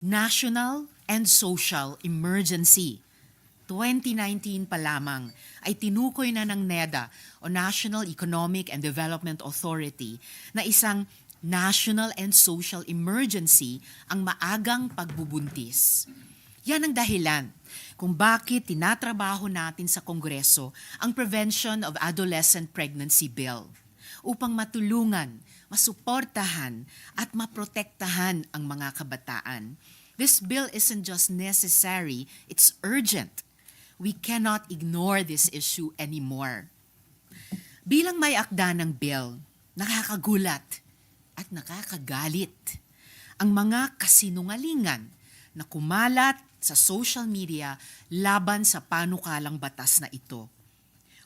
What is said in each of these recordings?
National and Social Emergency. 2019 pa lamang ay tinukoy na ng NEDA o National Economic and Development Authority na isang national and social emergency ang maagang pagbubuntis. Yan ang dahilan kung bakit tinatrabaho natin sa Kongreso ang Prevention of Adolescent Pregnancy Bill upang matulungan, masuportahan at maprotektahan ang mga kabataan. This bill isn't just necessary, it's urgent. We cannot ignore this issue anymore. Bilang may akda ng bill, nakakagulat at nakakagalit ang mga kasinungalingan na kumalat sa social media laban sa panukalang batas na ito.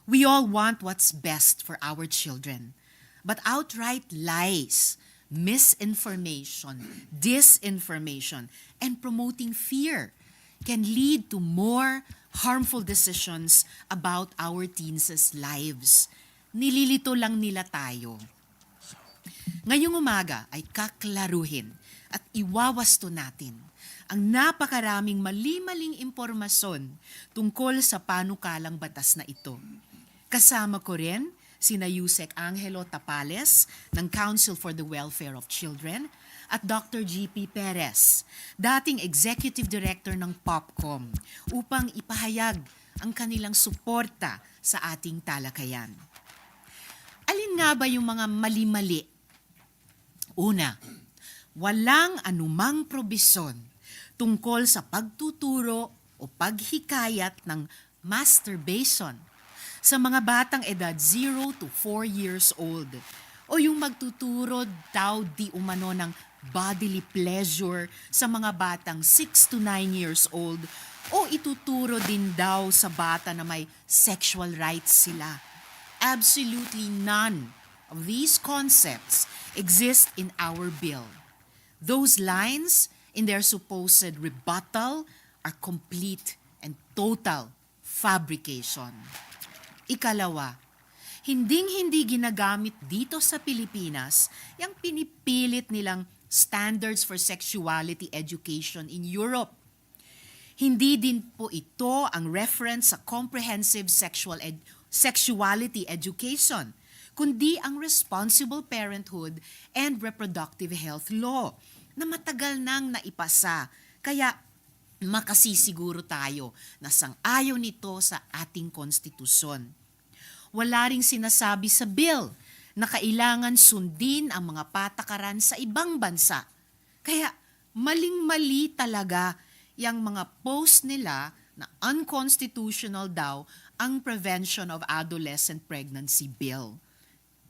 We all want what's best for our children, but outright lies, misinformation, disinformation, and promoting fear can lead to more harmful decisions about our teens' lives. Nililito lang nila tayo. Ngayong umaga ay kaklaruhin at iwawasto natin ang napakaraming mali-maling impormasyon tungkol sa panukalang batas na ito. Kasama ko rin sina Yusek Angelo Tapales ng Council for the Welfare of Children at Dr. G.P. Perez, dating Executive Director ng POPCOM, upang ipahayag ang kanilang suporta sa ating talakayan. Alin nga ba yung mga mali-mali Una, walang anumang probisyon tungkol sa pagtuturo o paghikayat ng masturbation sa mga batang edad 0 to 4 years old o yung magtuturo daw di umano ng bodily pleasure sa mga batang 6 to 9 years old o ituturo din daw sa bata na may sexual rights sila. Absolutely none of these concepts exist in our bill. Those lines in their supposed rebuttal are complete and total fabrication. Ikalawa, hinding-hindi ginagamit dito sa Pilipinas yung pinipilit nilang standards for sexuality education in Europe. Hindi din po ito ang reference sa comprehensive sexual ed- sexuality education, kundi ang responsible parenthood and reproductive health law na matagal nang naipasa. Kaya makasisiguro tayo na sang-ayon nito sa ating konstitusyon. Wala ring sinasabi sa bill na kailangan sundin ang mga patakaran sa ibang bansa. Kaya maling-mali talaga yung mga post nila na unconstitutional daw ang Prevention of Adolescent Pregnancy Bill.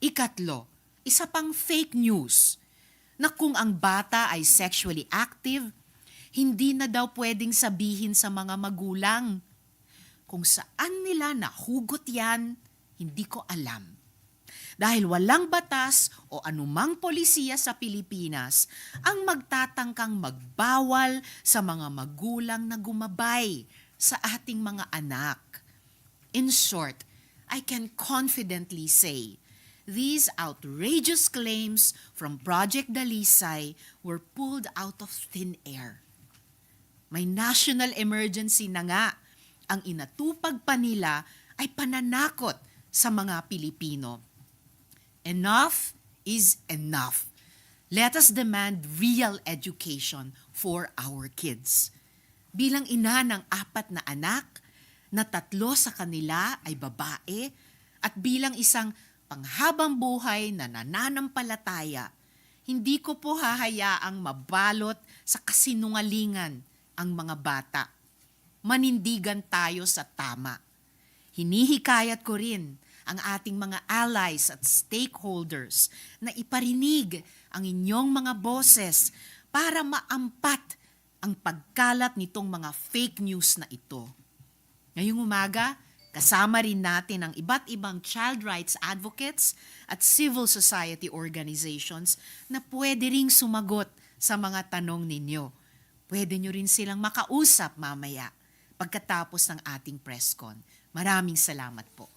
Ikatlo, isa pang fake news na kung ang bata ay sexually active, hindi na daw pwedeng sabihin sa mga magulang. Kung saan nila nahugot yan, hindi ko alam. Dahil walang batas o anumang polisiya sa Pilipinas ang magtatangkang magbawal sa mga magulang na gumabay sa ating mga anak. In short, I can confidently say these outrageous claims from Project Dalisay were pulled out of thin air. May national emergency na nga. Ang inatupag pa nila ay pananakot sa mga Pilipino. Enough is enough. Let us demand real education for our kids. Bilang ina ng apat na anak, na tatlo sa kanila ay babae, at bilang isang panghabang buhay na nananampalataya, hindi ko po hahayaang mabalot sa kasinungalingan ang mga bata. Manindigan tayo sa tama. Hinihikayat ko rin ang ating mga allies at stakeholders na iparinig ang inyong mga boses para maampat ang pagkalat nitong mga fake news na ito. Ngayong umaga, kasama rin natin ang iba't ibang child rights advocates at civil society organizations na pwede ring sumagot sa mga tanong ninyo. Pwede nyo rin silang makausap mamaya pagkatapos ng ating press con. Maraming salamat po.